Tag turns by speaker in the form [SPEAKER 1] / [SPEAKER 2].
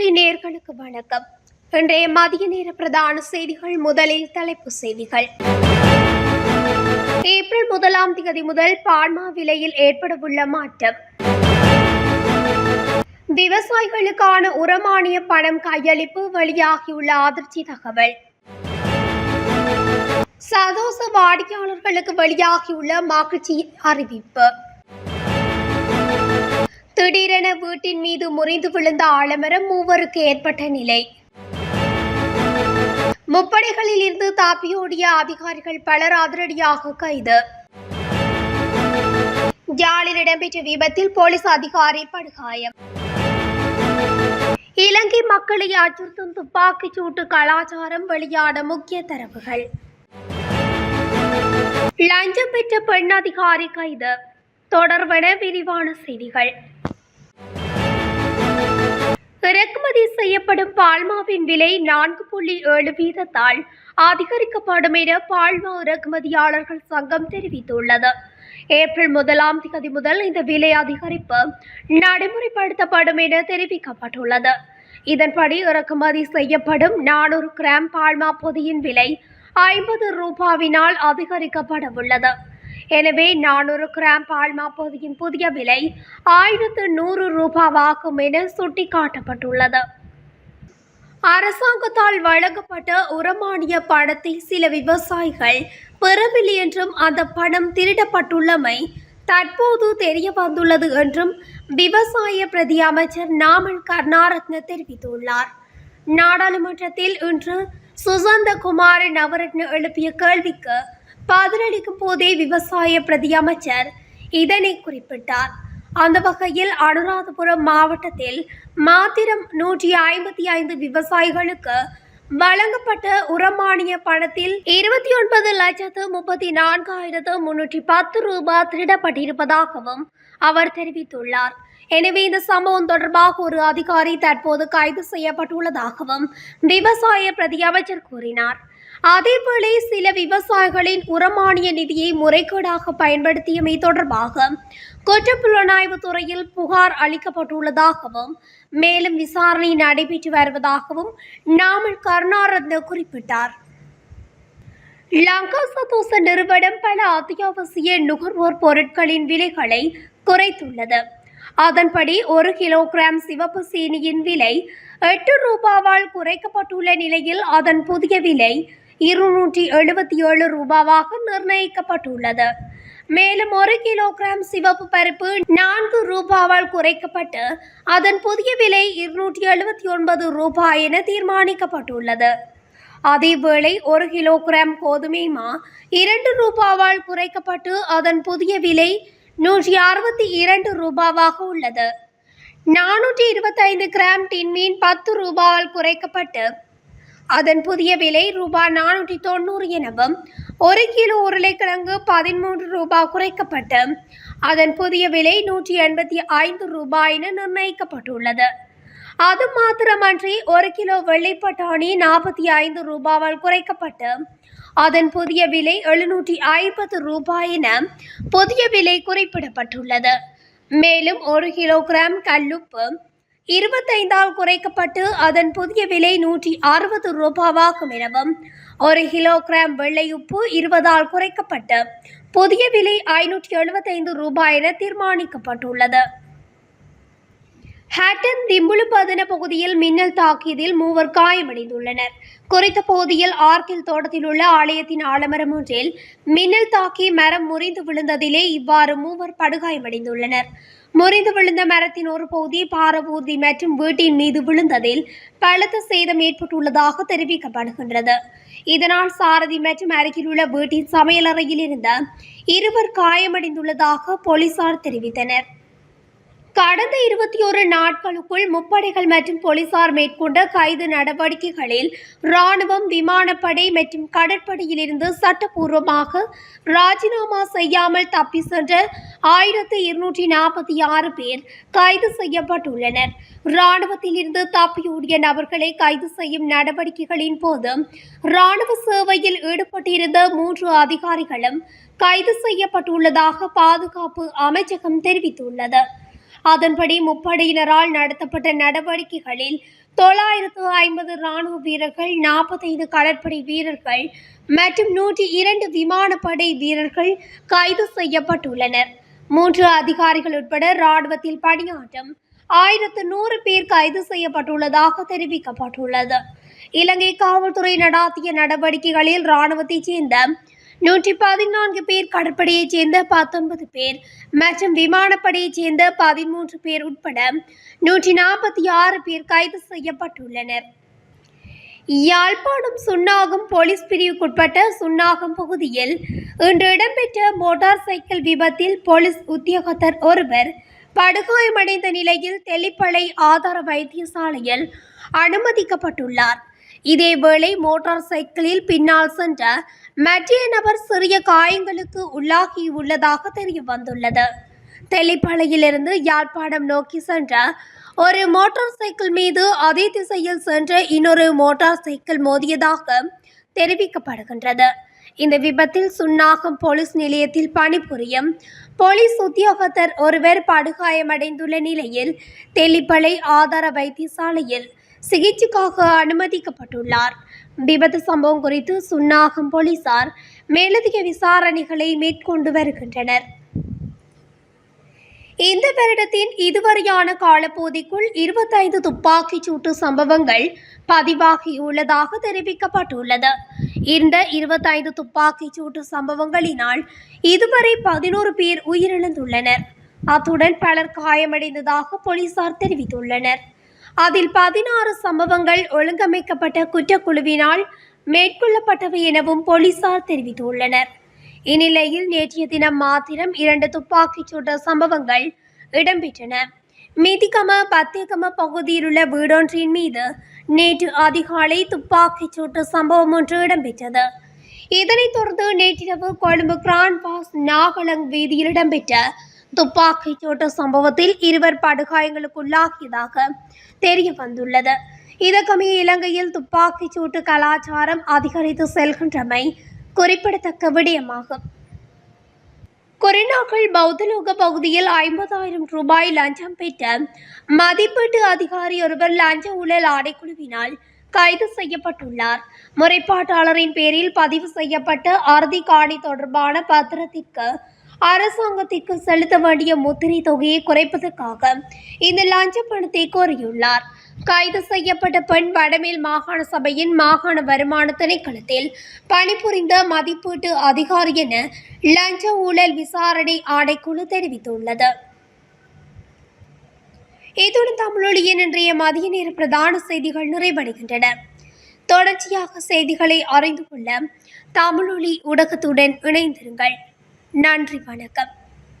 [SPEAKER 1] தமிழொலி நேர்களுக்கு வணக்கம். இன்றைய மதிய நேர பிரதான செய்திகள் முதலில் தலைப்பு செய்திகள். ஏப்ரல் முதலாம் தேதி முதல் பால்மா விலையில் ஏற்படவுள்ள மாற்றம். விவசாயிகளுக்கான உரமானிய பணம் கையளிப்பு வெளியாகியுள்ள அதிர்ச்சி தகவல். சதோச வாடிக்கையாளர்களுக்கு வெளியாகியுள்ள மகிழ்ச்சி அறிவிப்பு. திடீரென வீட்டின் மீது முறிந்து விழுந்த ஆலமரம் மூவருக்கு ஏற்பட்ட நிலை. முப்படைகளில் இருந்து தாப்பியோடிய அதிகாரிகள் பலர் அதிரடியாக கைது. யாழில் இடம்பெற்ற விபத்தில் போலீஸ் அதிகாரி படுகாயம். இலங்கை மக்களை அச்சுறுத்தும் துப்பாக்கிச் சூட்டு கலாச்சாரம் வெளியான முக்கிய தரவுகள். லஞ்சம் பெற்ற பெண் அதிகாரி கைது. தொடர்பென விரிவான செய்திகள். இறக்குமதி செய்யப்படும் பால்மாவின் விலை நான்கு புள்ளி ஏழு வீதத்தால் அதிகரிக்கப்படும் என பால்மா இறக்குமதியாளர்கள் சங்கம் தெரிவித்துள்ளது. ஏப்ரல் முதலாம் தேதி முதல் இந்த விலை அதிகரிப்பு நடைமுறைப்படுத்தப்படும் என தெரிவிக்கப்பட்டுள்ளது. இதன்படி இறக்குமதி செய்யப்படும் நானூறு கிராம் பால்மா பொதியின் விலை ஐம்பது ரூபாவினால் அதிகரிக்கப்பட உள்ளது எனவே நானூறு கிராம் பால் மாப்பகுதியின் புதிய விலை ஆயிரத்து நூறு ரூபாவாகும் என சுட்டிக்காட்டப்பட்டுள்ளது. அரசாங்கத்தால் வழங்கப்பட்ட உரமானிய பணத்தை சில விவசாயிகள் பெறவில்லை என்றும் அந்த பணம் திருடப்பட்டுள்ளமை தற்போது தெரிய வந்துள்ளது என்றும் விவசாய பிரதி அமைச்சர் நாமல் கர்ணாரத்ன தெரிவித்துள்ளார். நாடாளுமன்றத்தில் இன்று சுசந்த குமார நவரத்ன எழுப்பிய கேள்விக்கு பதிலளிக்கும் போதே விவசாய பிரதி அமைச்சர் இதனை குறிப்பிட்டார். அந்த வகையில் அனுராதபுரம் மாவட்டத்தில் மாத்திரம் நூற்றி ஐம்பத்தி ஐந்து விவசாயிகளுக்கு வழங்கப்பட்ட உரமானிய பணத்தில் இருபத்தி ஒன்பது லட்சத்து முப்பத்தி நான்காயிரத்து முன்னூற்றி பத்து ரூபாய் திருடப்பட்டிருப்பதாகவும் அவர் தெரிவித்துள்ளார். எனவே இந்த சம்பவம் தொடர்பாக ஒரு அதிகாரி தற்போது கைது செய்யப்பட்டுள்ளதாகவும் விவசாய பிரதி அமைச்சர் கூறினார். அதேபோல சில விவசாயிகளின் உரமானிய நிதியை முறைகேடாக பயன்படுத்தியமை தொடர்பாக குற்றப்புலனாய்வு துறையில் புகார் அளிக்கப்பட்டுள்ளதாகவும் மேலும் விசாரணை நடைபெற்று வருவதாகவும் நாமல் கருணாரத்ன குறிப்பிட்டார். லங்கா சதோச நிறுவனம் பல அத்தியாவசிய நுகர்வோர் பொருட்களின் விலைகளை குறைத்துள்ளது. அதன்படி ஒரு கிலோகிராம் சிவப்பு சீனியின் விலை எட்டு ரூபாவால் குறைக்கப்பட்டுள்ள நிலையில் அதன் புதிய விலை இருநூற்றி எழுபத்தி ஏழு ரூபாவாக நிர்ணயிக்கப்பட்டுள்ளது. மேலும் ஒரு கிலோகிராம் சிவப்பு பருப்பு நான்கு ரூபாவால் குறைக்கப்பட்டு அதன் புதிய விலை இருநூற்றி எழுபத்தி ஒன்பது ரூபாய் என தீர்மானிக்கப்பட்டுள்ளது. அதேவேளை ஒரு கிலோகிராம் கோதுமை மா இரண்டு ரூபாவால் குறைக்கப்பட்டு அதன் புதிய விலை நூற்றி அறுபத்தி இரண்டு ரூபாவாக உள்ளது. நானூற்றி இருபத்தைந்து கிராம் டின்மீன் பத்து ரூபாவால் குறைக்கப்பட்டு அதன் புதிய விலை ரூபாய் நானூற்றி தொண்ணூறு எனவும் ஒரு கிலோ உருளைக்கிழங்கு பதிமூன்று ரூபாய் குறைக்கப்பட்டு அதன் புதிய விலை நூற்றி எண்பத்தி ஐந்து ரூபாய் என நிர்ணயிக்கப்பட்டுள்ளது. அது மாத்திரமன்றி ஒரு கிலோ வெள்ளைப்பட்டாணி நாற்பத்தி ஐந்து ரூபாவால் குறைக்கப்பட்டு அதன் புதிய விலை எழுநூற்றி ஐம்பது ரூபாய் என புதிய விலை குறிப்பிடப்பட்டுள்ளது. மேலும் ஒரு கிலோகிராம் கல்லுப்பு இருபத்தைந்தால் குறைக்கப்பட்டு அதன் புதிய விலை நூற்றி அறுபது ரூபாவாகும் எனவும் ஒரு கிலோகிராம் வெள்ளை உப்பு இருபதால் குறைக்கப்பட்டு புதிய விலை ஐநூற்றி எழுபத்தைந்து ரூபாய் என தீர்மானிக்கப்பட்டுள்ளது. ஹேட்டன் திம்புலுபதன பகுதியில் மின்னல் தாக்கியதில் மூவர் காயமடைந்துள்ளனர். குறித்த பகுதியில் ஆர்கில் தோட்டத்தில் உள்ள ஆலயத்தின் ஆலமரம் ஒன்றில் மின்னல் தாக்கி மரம் முறிந்து விழுந்ததிலே இவ்வாறு மூவர் படுகாயமடைந்துள்ளனர். முறிந்து விழுந்த மரத்தின் ஒரு பகுதி பாரபூர்தி மற்றும் வீட்டின் மீது விழுந்ததில் பலத்த சேதம் ஏற்பட்டுள்ளதாக தெரிவிக்கப்படுகின்றது. இதனால் சாரதி மற்றும் அருகிலுள்ள வீட்டின் சமையலறையில் இருந்த இருவர் காயமடைந்துள்ளதாக போலீசார் தெரிவித்தனர். கடந்த இருபத்தி ஒரு நாட்களுக்குள் முப்படைகள் மற்றும் போலீசார் மேற்கொண்ட கைது நடவடிக்கைகளில் ராணுவம் விமானப்படை மற்றும் கடற்படையிலிருந்து சட்டப்பூர்வமாக ராஜினாமா செய்யாமல் தப்பி சென்ற ஆயிரத்து இருநூற்றி நாற்பத்தி ஆறு பேர் கைது செய்யப்பட்டுள்ளனர். இராணுவத்திலிருந்து தப்பியோடிய நபர்களை கைது செய்யும் நடவடிக்கைகளின் போது ராணுவ சேவையில் ஈடுபட்டிருந்த மூன்று அதிகாரிகளும் கைது செய்யப்பட்டுள்ளதாக பாதுகாப்பு அமைச்சகம் தெரிவித்துள்ளது. அதன்படி முப்படையினரால் நடத்தப்பட்ட நடவடிக்கைகளில் தொள்ளாயிரத்து ஐம்பது ராணுவ வீரர்கள் நாற்பத்தைந்து கடற்படை வீரர்கள் மற்றும் நூற்றி இரண்டு விமானப்படை வீரர்கள் கைது செய்யப்பட்டுள்ளனர். மூன்று அதிகாரிகள் உட்பட ராணுவத்தில் பணியாற்றும் ஆயிரத்து நூறு பேர் கைது செய்யப்பட்டுள்ளதாக தெரிவிக்கப்பட்டுள்ளது. இலங்கை காவல்துறை நடாத்திய நடவடிக்கைகளில் ராணுவத்தைச் சேர்ந்த நூற்றி பதினான்கு பேர் கடற்படையைச் சேர்ந்த பத்தொன்பது பேர் மற்றும் விமானப்படையைச் சேர்ந்த பதிமூன்று பேர் உட்பட நூற்றி நாற்பத்தி ஆறு பேர் கைது செய்யப்பட்டுள்ளனர். யாழ்ப்பாணம் சுன்னாகம் போலீஸ் பிரிவுக்குட்பட்ட சுன்னாகம் பகுதியில் இன்று இடம்பெற்ற மோட்டார் சைக்கிள் விபத்தில் போலீஸ் உத்தியோகத்தர் ஒருவர் படுகாயமடைந்த நிலையில் தெளிப்பளை ஆதார வைத்தியசாலையில் அனுமதிக்கப்பட்டுள்ளார். இதேவேளை மோட்டார் சைக்கிளில் பின்னால் சென்ற மற்றைய நபர் சிறிய காயங்களுக்கு உள்ளாகியுள்ளதாக தெரிய வந்துள்ளது. தெல்லிப்பளையிலிருந்து யாழ்ப்பாணம் நோக்கி சென்ற ஒரு மோட்டார் சைக்கிள் மீது அதே திசையில் சென்ற இன்னொரு மோட்டார் சைக்கிள் மோதியதாக தெரிவிக்கப்படுகின்றது. இந்த விபத்தில் சுன்னாகம் போலீஸ் நிலையத்தில் பணிபுரியும் போலீஸ் உத்தியோகத்தர் ஒருவர் படுகாயமடைந்துள்ள நிலையில் தெல்லிப்பளை ஆதார வைத்தியசாலையில் சிகிச்சைக்காக அனுமதிக்கப்பட்டுள்ளார். விபத்து சம்பவம் குறித்து சுன்னாகம் போலீசார் மேலதிக விசாரணைகளை மேற்கொண்டு வருகின்றனர். இந்த வருடத்தின் இதுவரையான காலப்பகுதிக்குள் இருபத்தைந்து துப்பாக்கிச் சூட்டு சம்பவங்கள் பதிவாகியுள்ளதாக தெரிவிக்கப்பட்டுள்ளது. இந்த இருபத்தைந்து துப்பாக்கிச் சூட்டு சம்பவங்களினால் இதுவரை பதினோரு பேர் உயிரிழந்துள்ளனர். அத்துடன் பலர் காயமடைந்ததாக போலீசார் தெரிவித்துள்ளனர். அதில் பதினாறு சம்பவங்கள் ஒழுங்கமைக்கப்பட்ட குற்றக்குழுவினால் மேற்கொள்ளப்பட்டவை எனவும் போலீசார் தெரிவித்துள்ளனர். இந்நிலையில் நேற்றைய தினம் மாத்திரம் இரண்டு துப்பாக்கிச் சூட்டு சம்பவங்கள் இடம்பெற்றன. மிதிகம பத்தியகம பகுதியில் உள்ள வீடொன்றின் மீது நேற்று அதிகாலை துப்பாக்கிச் சூட்டு சம்பவம் ஒன்று இடம்பெற்றது. இதனைத் தொடர்ந்து நேற்றிரவு கொழும்பு கிரான்பாஸ் நாகலங் வீதியில் இடம்பெற்ற துப்பாக்கிச் சூட்டு சம்பவத்தில் இருவர் படுகாயங்களுக்குள்ளாகியதாக தெரிய வந்துள்ளது இதற்கமைய இலங்கையில் துப்பாக்கிச் சூட்டு கலாச்சாரம் அதிகரித்து செல்கின்றமை குறிப்பிடத்தக்க விடயமாகும். கொரினாக்கள் பௌத்தலோக பகுதியில் ஐம்பதாயிரம் ரூபாய் லஞ்சம் பெற்ற மதிப்பீட்டு அதிகாரி ஒருவர் லஞ்ச ஊழல் ஆடைக்குழுவினால் கைது செய்யப்பட்டுள்ளார். முறைப்பாட்டாளரின் பேரில் பதிவு செய்யப்பட்ட அறுதி காணி தொடர்பான பத்திரத்திற்கு அரசாங்கத்திற்கு செலுத்த வேண்டிய முத்திரை தொகையை குறைப்பதற்காக இந்த லஞ்ச பணத்தை கோரியுள்ளார். கைது செய்யப்பட்ட பெண் வடமேல் மாகாண சபையின் மாகாண வருமான திணைக்களத்தில் பணிபுரிந்த மதிப்பீட்டு அதிகாரி என லஞ்ச ஊழல் விசாரணை ஆணைக்குழு தெரிவித்துள்ளது. இத்துடன் தமிழொலியின் இன்றைய மதிய நேர பிரதான செய்திகள் நிறைவடைகின்றன. தொடர்ச்சியாக செய்திகளை அறிந்து கொள்ள தமிழொலி ஊடகத்துடன் இணைந்திருங்கள். நன்றி வணக்கம்.